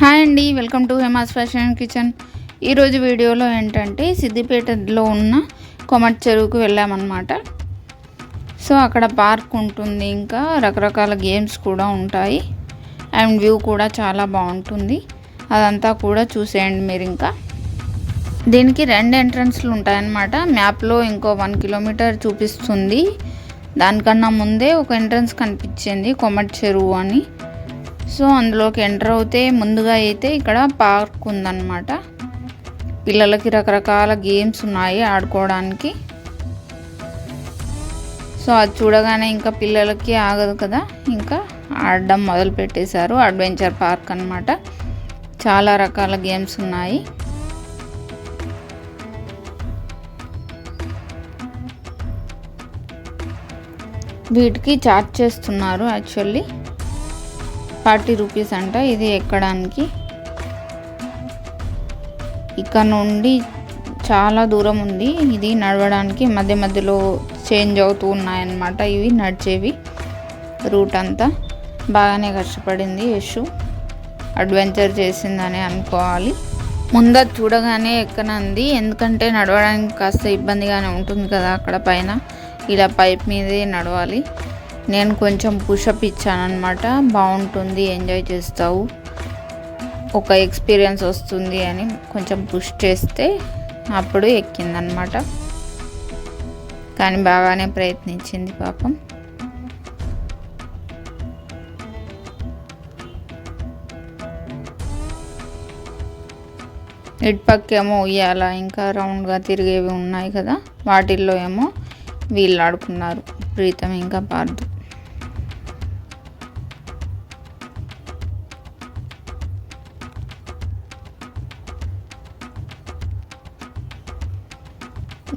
Hi అండి welcome to Hemas fashion kitchen. ఈరోజు వీడియోలో ఏంటంటే సిద్దిపేటలో ఉన్న కొమట్ చెరువుకు వెళ్ళామన్నమాట. సో అక్కడ పార్క్ ఉంటుంది ఇంకా రకరకాల గేమ్స్ కూడా ఉంటాయి అండ్ వ్యూ కూడా చాలా బాగుంటుంది. అదంతా కూడా చూసేయండి మీరు ఇంకా. దీనికి రెండు ఎంట్రన్స్లు ఉంటాయన్నమాట. మ్యాప్లో ఇంకో వన్ కిలోమీటర్ చూపిస్తుంది. దానికన్నా ముందే ఒక ఎంట్రన్స్ కనిపించింది కొమట్ చెరువు అని. సో అందులోకి ఎంటర్ అవుతే ముందుగా అయితే ఇక్కడ పార్క్ ఉందన్నమాట. పిల్లలకి రకరకాల గేమ్స్ ఉన్నాయి ఆడుకోవడానికి. సో అది చూడగానే ఇంకా పిల్లలకి ఆగదు కదా. ఇంకా ఆడడం మొదలు పెట్టేశారు. అడ్వెంచర్ పార్క్ అనమాట చాలా రకాల గేమ్స్ ఉన్నాయి. వీటికి చార్జ్ చేస్తున్నారు యాక్చువల్లీ. ఫార్టీ రూపీస్ అంట ఇది ఎక్కడానికి? ఇక్కడ నుండి చాలా దూరం ఉంది ఇది నడవడానికి మధ్య మధ్యలో చేంజ్ అవుతూ ఉన్నాయన్నమాట ఇవి నడిచేవి రూట్ అంతా. బాగానే కష్టపడింది యశు అడ్వెంచర్ చేసిందని అనుకోవాలి. ముందర చూడగానే ఎక్కనంది ఎందుకంటే నడవడానికి కాస్త ఇబ్బందిగానే ఉంటుంది కదా అక్కడ పైన. ఇలా పైప్ మీదే నడవాలి. నేను కొంచెం పుషప్ ఇచ్చానమాట బాగుంటుంది ఎంజాయ్ చేస్తావు. ఒక ఎక్స్పీరియన్స్ వస్తుంది అని కొంచెం పుష్ చేస్తే అప్పుడు ఎక్కిందనమాట కానీ బాగానే ప్రయత్నించింది పాపం. ఇటు ఉయ్యాల ఇంకా రౌండ్గా తిరిగేవి ఉన్నాయి కదా వాటిల్లో ఏమో వీళ్ళు ఆడుకున్నారు. ప్రీతం ఇంకా పార్దు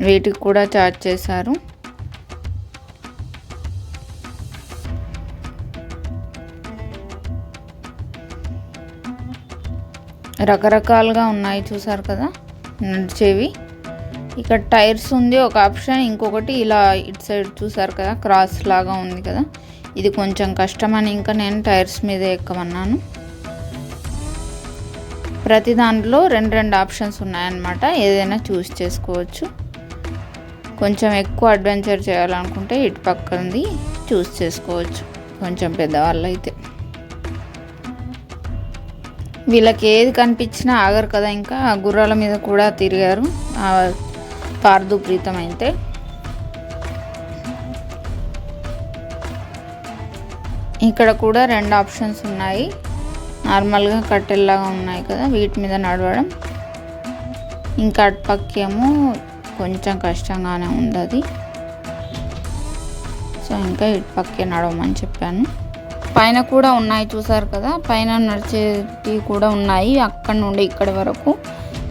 వీటికి కూడా చార్జ్ చేశారు. రకరకాలుగా ఉన్నాయి చూసారు కదా నడిచేవి. ఇక్కడ టైర్స్ ఉంది ఒక ఆప్షన్ ఇంకొకటి ఇలా ఇటు సైడ్ చూసారు కదా క్రాస్ లాగా ఉంది కదా. ఇది కొంచెం కష్టమని ఇంకా నేను టైర్స్ మీద ఎక్కమన్నాను. ప్రతి దాంట్లో రెండు రెండు ఆప్షన్స్ ఉన్నాయన్నమాట ఏదైనా చూస్ చేసుకోవచ్చు. కొంచెం ఎక్కువ అడ్వెంచర్ చేయాలనుకుంటే ఇటు పక్కనది చూస్ చేసుకోవచ్చు. కొంచెం పెద్దవాళ్ళు అయితే వీళ్ళకి ఏది కనిపించినా ఆగరు కదా ఇంకా గుర్రాల మీద కూడా తిరిగారు. పార్దు ప్రీతం అయితే. ఇక్కడ కూడా రెండు ఆప్షన్స్ ఉన్నాయి. నార్మల్గా కట్టెల్లాగా ఉన్నాయి కదా వీటి మీద నడవడం. ఇంకా అటుపక్కేమో కొంచెం కష్టంగానే ఉంది సో ఇంకా ఇటు పక్కే నడవమని చెప్పాను. పైన కూడా ఉన్నాయి చూసారు కదా? పైన నడిచేటి కూడా ఉన్నాయి. అక్కడ నుండి ఇక్కడి వరకు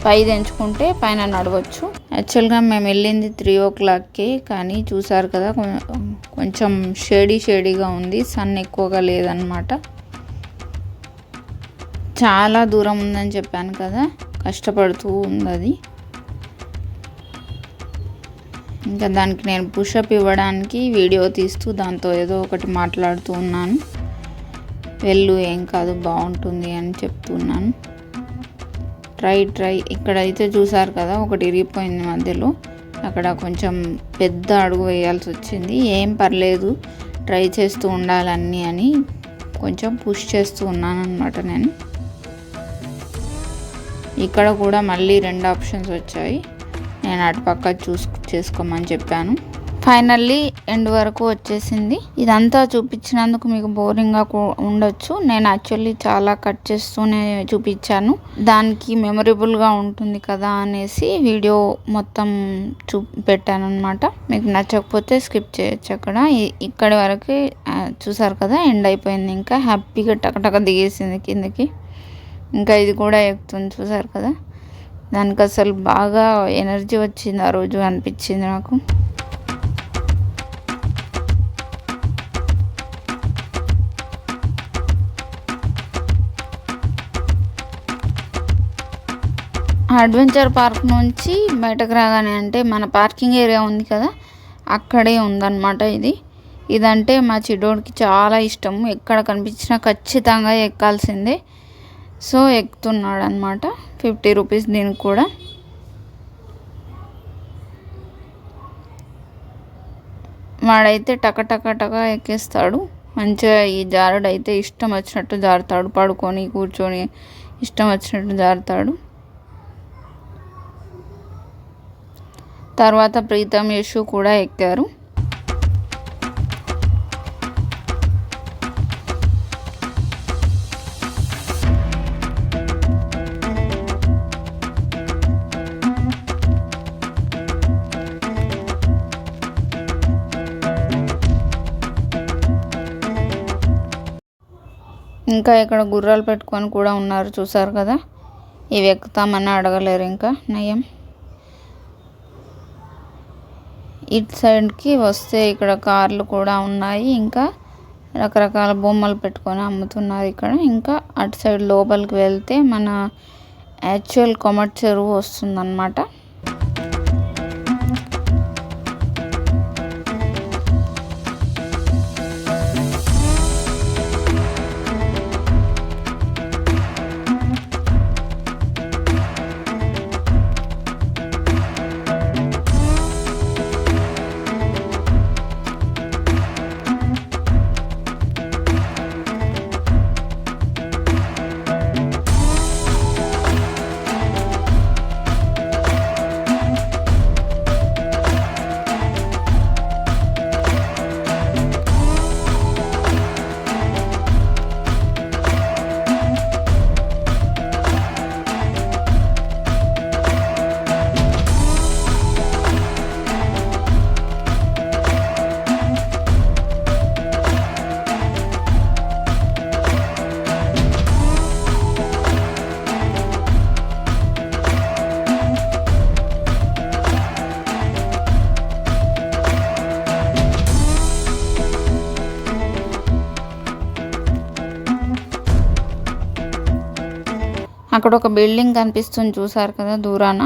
పై తెంచుకుంటే పైన నడవచ్చు. యాక్చువల్గా మేము వెళ్ళింది త్రీ ఓ క్లాక్కి కానీ చూసారు కదా కొంచెం షేడీ షేడీగా ఉంది. సన్ ఎక్కువగా లేదనమాట చాలా దూరం ఉందని చెప్పాను కదా కష్టపడుతూ ఉంది అది ఇంకా దానికి నేను పుషప్ ఇవ్వడానికి వీడియో తీస్తూ దాంతో ఏదో ఒకటి మాట్లాడుతూ ఉన్నాను. వెళ్ళు ఏం కాదు బాగుంటుంది అని చెప్తున్నాను. Try try. ఇక్కడైతే చూసారు కదా ఒకటి ఇరిగిపోయింది మధ్యలో. అక్కడ కొంచెం పెద్ద అడుగు వేయాల్సి వచ్చింది. ఏం పర్లేదు ట్రై చేస్తూ ఉండాలన్నీ అని కొంచెం పుష్ చేస్తూ ఉన్నాను అనమాట నేను. ఇక్కడ కూడా మళ్ళీ రెండు ఆప్షన్స్ వచ్చాయి. నేను అటుపక్క చూసు చేసుకోమని చెప్పాను. ఫైనల్లీ ఎండ్ వరకు వచ్చేసింది. ఇదంతా చూపించినందుకు మీకు బోరింగ్గా ఉండొచ్చు. నేను యాక్చువల్లీ చాలా కట్ చేస్తూనే చూపించాను. దానికి మెమొరబుల్గా ఉంటుంది కదా అనేసి వీడియో మొత్తం చూ పెట్టాను అనమాట మీకు నచ్చకపోతే స్కిప్ చేయొచ్చు అక్కడ. ఇక్కడి వరకు చూసారు కదా ఎండ్ అయిపోయింది ఇంకా. హ్యాపీగా టకటక దిగేసింది కిందకి. ఇంకా ఇది కూడా ఎక్కుతుంది చూసారు కదా. దానికి అసలు బాగా ఎనర్జీ వచ్చింది ఆ రోజు అనిపించింది నాకు. అడ్వెంచర్ పార్క్ నుంచి బయటకు రాగానే అంటే మన పార్కింగ్ ఏరియా ఉంది కదా అక్కడే ఉందన్నమాట ఇది. ఇదంటే మా చిడోడికి చాలా ఇష్టం ఎక్కడ కనిపించినా ఖచ్చితంగా ఎక్కాల్సిందే. సో ఎక్కుతున్నాడు అనమాట ఫిఫ్టీ రూపీస్ దీనికి కూడా. వాడైతే టక టక టక ఎక్కేస్తాడు. మంచిగా ఈ జారుడు అయితే ఇష్టం వచ్చినట్టు జారుతాడు. పడుకొని కూర్చొని ఇష్టం వచ్చినట్టు జారుతాడు. తర్వాత ప్రీతం యశు కూడా ఎక్కారు. ఇంకా ఇక్కడ గుర్రాలు పెట్టుకొని కూడా ఉన్నారు చూసారు కదా? ఇవి ఎక్కుతామని అడగలేరు ఇంకా నయం. ఇటు సైడ్కి వస్తే ఇక్కడ కార్లు కూడా ఉన్నాయి ఇంకా రకరకాల బొమ్మలు పెట్టుకొని అమ్ముతున్నారు ఇక్కడ. ఇంకా అటు సైడ్ లోపలికి వెళ్తే మన యాక్చువల్ కొమట్ చెరువు వస్తుందన్నమాట. అక్కడ ఒక బిల్డింగ్ కనిపిస్తుంది చూసారు కదా దూరాన.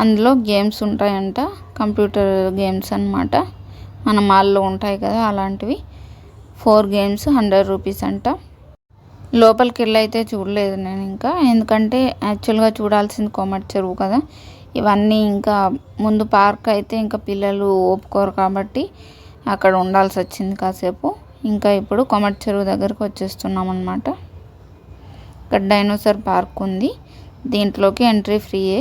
అందులో గేమ్స్ ఉంటాయంట కంప్యూటర్ గేమ్స్ అనమాట మన మాల్లో ఉంటాయి కదా అలాంటివి. ఫోర్ గేమ్స్ హండ్రెడ్ రూపీస్ అంట. లోపలికి వెళ్ళి అయితే చూడలేదు నేను ఇంకా. ఎందుకంటే యాక్చువల్గా చూడాల్సింది కోమటి చెరువు కదా. ఇవన్నీ ఇంకా ముందు పార్క్ అయితే ఇంకా పిల్లలు ఒప్పుకోరు కాబట్టి అక్కడ ఉండాల్సి వచ్చింది కాసేపు. ఇంకా ఇప్పుడు కొమటి చెరువు దగ్గరకు వచ్చేస్తున్నాం అనమాట ఇక్కడ డైనోసార్ పార్క్ ఉంది. దీంట్లోకి ఎంట్రీ ఫ్రీయే.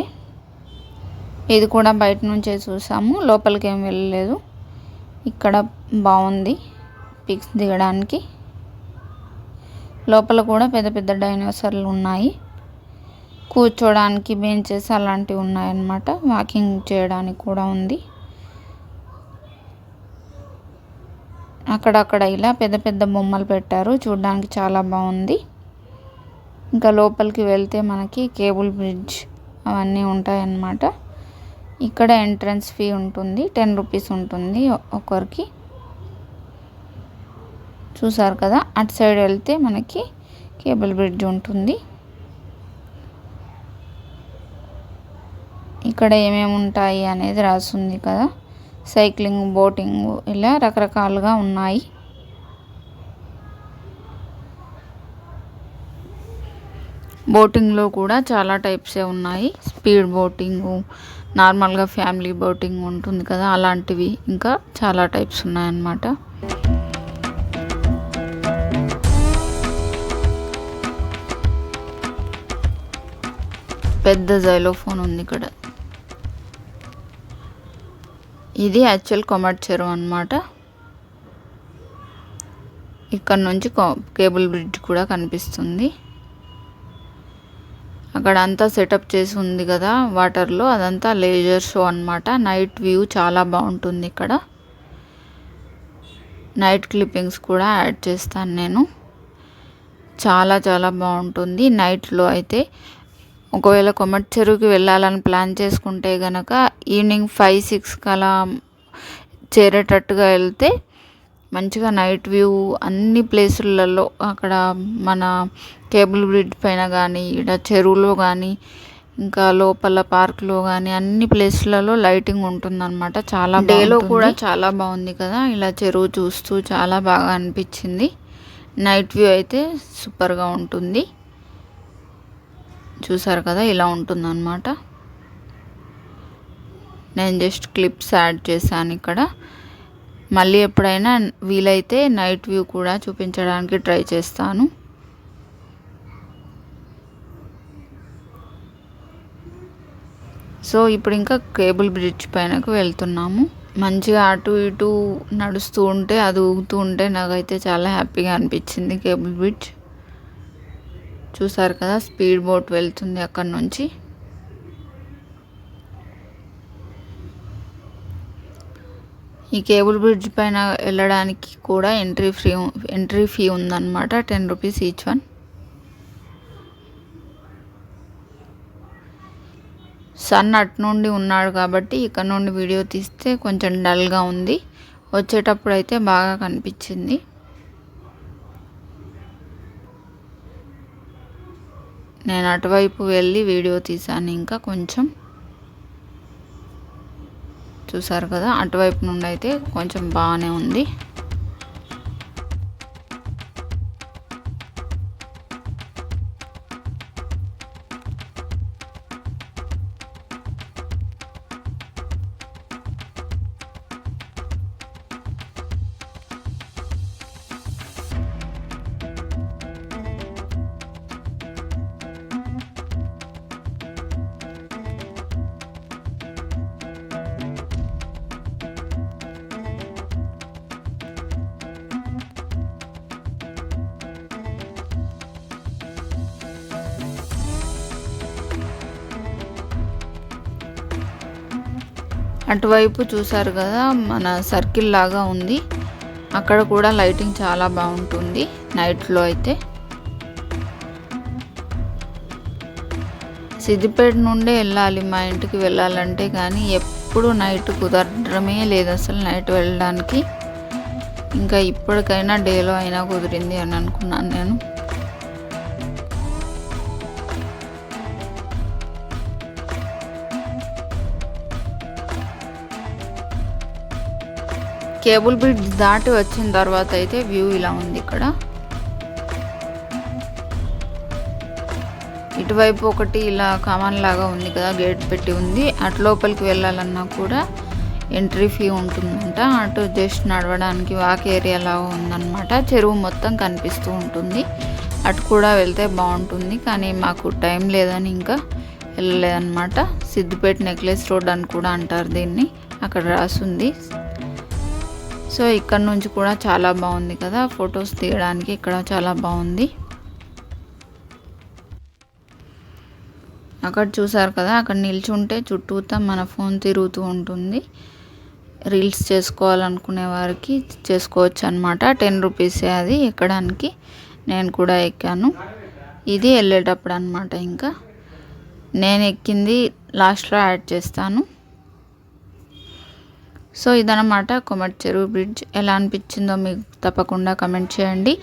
ఇది కూడా బయట నుంచే చూసాము. లోపలికి ఏం వెళ్ళలేదు. ఇక్కడ బాగుంది పిక్స్ దిగడానికి. లోపల కూడా పెద్ద పెద్ద డైనోసార్లు ఉన్నాయి. కూర్చోడానికి బెంచెస్ అలాంటివి ఉన్నాయన్నమాట. వాకింగ్ చేయడానికి కూడా ఉంది. అక్కడక్కడ ఇలా పెద్ద పెద్ద బొమ్మలు పెట్టారు. చూడడానికి చాలా బాగుంది. ఇంకా లోపలికి వెళ్తే మనకి కేబుల్ బ్రిడ్జ్ అవన్నీ ఉంటాయన్నమాట. ఇక్కడ ఎంట్రన్స్ ఫీ ఉంటుంది టెన్ రూపీస్ ఉంటుంది ఒకరికి. చూసారు కదా అటు సైడ్ వెళ్తే మనకి కేబుల్ బ్రిడ్జ్ ఉంటుంది. ఇక్కడ ఏమేమి ఉంటాయి అనేది రాస్తుంది కదా. సైక్లింగ్ బోటింగ్ ఇలా రకరకాలుగా ఉన్నాయి. బోటింగ్లో కూడా చాలా టైప్సే ఉన్నాయి. స్పీడ్ బోటింగ్ నార్మల్గా ఫ్యామిలీ బోటింగ్ ఉంటుంది కదా అలాంటివి ఇంకా చాలా టైప్స్ ఉన్నాయన్నమాట. పెద్ద జైలోఫోన్ ఉంది ఇక్కడ. ఇది యాక్చువల్ కొమట్ చెరువు అనమాట ఇక్కడ నుంచి కేబుల్ బ్రిడ్జ్ కూడా కనిపిస్తుంది. అక్కడ అంతా సెటప్ చేసి ఉంది కదా వాటర్లో అదంతా లేజర్ షో అనమాట నైట్ వ్యూ చాలా బాగుంటుంది ఇక్కడ. నైట్ క్లిప్పింగ్స్ కూడా యాడ్ చేస్తాను నేను. చాలా చాలా బాగుంటుంది నైట్లో అయితే. ఒకవేళ కొమ్మటి చెరువుకి వెళ్ళాలని ప్లాన్ చేసుకుంటే కనుక ఈవినింగ్ ఫైవ్ సిక్స్ అలా చేరేటట్టుగా వెళ్తే మంచిగా నైట్ వ్యూ అన్ని ప్లేసులలో అక్కడ మన కేబుల్ బ్రిడ్జ్ పైన కానీ ఇక్కడ చెరువులో కానీ ఇంకా లోపల పార్క్లో కానీ అన్ని ప్లేస్లలో లైటింగ్ ఉంటుందన్నమాట. చాలా డేలో కూడా చాలా బాగుంది కదా? ఇలా చెరువు చూస్తూ చాలా బాగా అనిపించింది. నైట్ వ్యూ అయితే సూపర్గా ఉంటుంది. చూసారు కదా? ఇలా ఉంటుందన్నమాట. నేను జస్ట్ క్లిప్స్ యాడ్ చేశాను ఇక్కడ. మళ్ళీ ఎప్పుడైనా వీలైతే నైట్ వ్యూ కూడా చూపించడానికి ట్రై చేస్తాను. సో ఇప్పుడు ఇంకా కేబుల్ బ్రిడ్జ్ పైనకు వెళ్తున్నాము. మంచిగా అటు ఇటు నడుస్తూ ఉంటే అది ఊగుతూ ఉంటే నాకైతే చాలా హ్యాపీగా అనిపించింది కేబుల్ బ్రిడ్జ్. చూసారు కదా స్పీడ్ బోట్ వెళ్తుంది అక్కడ నుంచి. ఈ కేబుల్ బ్రిడ్జ్ పైన వెళ్ళడానికి కూడా ఎంట్రీ ఫ్రీ ఎంట్రీ ఫీ ఉందన్నమాట ten rupees each one. Sun అటు నుండి ఉన్నాడు కాబట్టి ఇక్కడ నుండి వీడియో తీస్తే కొంచెం డల్గా ఉంది. వచ్చేటప్పుడు అయితే బాగా కనిపించింది. నేను అటువైపు వెళ్ళి వీడియో తీశాను ఇంకా కొంచెం. చూసారు కదా అటువైపు నుండి అయితే కొంచెం బాగానే ఉంది. అటువైపు చూసారు కదా మన సర్కిల్ లాగా ఉంది. అక్కడ కూడా లైటింగ్ చాలా బాగుంటుంది నైట్లో అయితే. సిద్దిపేట నుండే వెళ్ళాలి మా ఇంటికి వెళ్ళాలంటే కానీ ఎప్పుడు నైట్ కుదరడమే లేదు అసలు నైట్ వెళ్ళడానికి. ఇంకా ఇప్పటికైనా డేలో అయినా కుదిరింది అని అనుకున్నాను నేను. కేబుల్ బ్రిడ్జ్ దాటి వచ్చిన తర్వాత అయితే వ్యూ ఇలా ఉంది ఇక్కడ. ఇటువైపు ఒకటి ఇలా కామన్ లాగా ఉంది కదా గేట్ పెట్టి ఉంది. అటు లోపలికి వెళ్ళాలన్నా కూడా ఎంట్రీ ఫీ ఉంటుందంట. అటు జస్ట్ నడవడానికి వాక్ ఏరియా లాగా ఉందన్నమాట. చెరువు మొత్తం కనిపిస్తూ ఉంటుంది. అటు కూడా వెళ్తే బాగుంటుంది కానీ మాకు టైం లేదని ఇంకా వెళ్ళలేదన్నమాట. సిద్దిపేట నెక్లెస్ రోడ్ అని కూడా అంటారు దీన్ని. అక్కడ రాసుంది. సో ఇక్కడ నుంచి కూడా చాలా బాగుంది కదా ఫొటోస్ తీయడానికి ఇక్కడ చాలా బాగుంది. అక్కడ చూసారు కదా అక్కడ నిల్చుంటే చుట్టూతా మన ఫోన్ తిరుగుతూ ఉంటుంది. రీల్స్ చేసుకోవాలనుకునే వారికి చేసుకోవచ్చు అనమాట టెన్ రూపీసే అది ఎక్కడానికి. నేను కూడా ఎక్కాను. ఇది వెళ్ళేటప్పుడు అనమాట ఇంకా. నేను ఎక్కింది లాస్ట్లో యాడ్ చేస్తాను. సో ఇదనమాట కొమట్ చెరువు బ్రిడ్జ్. ఎలా అనిపించిందో మీకు తప్పకుండా కమెంట్ చేయండి.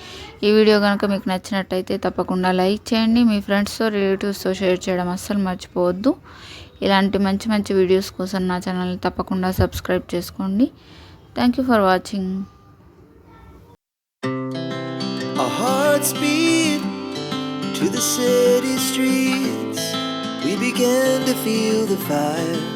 ఈ వీడియో కనుక మీకు నచ్చినట్టయితే తప్పకుండా లైక్ చేయండి. మీ ఫ్రెండ్స్తో రిలేటివ్స్తో షేర్ చేయడం అస్సలు మర్చిపోవద్దు. ఇలాంటి మంచి మంచి వీడియోస్ కోసం నా ఛానల్ని తప్పకుండా సబ్స్క్రైబ్ చేసుకోండి. Thank you for watching. To the city streets, we began to feel the fire.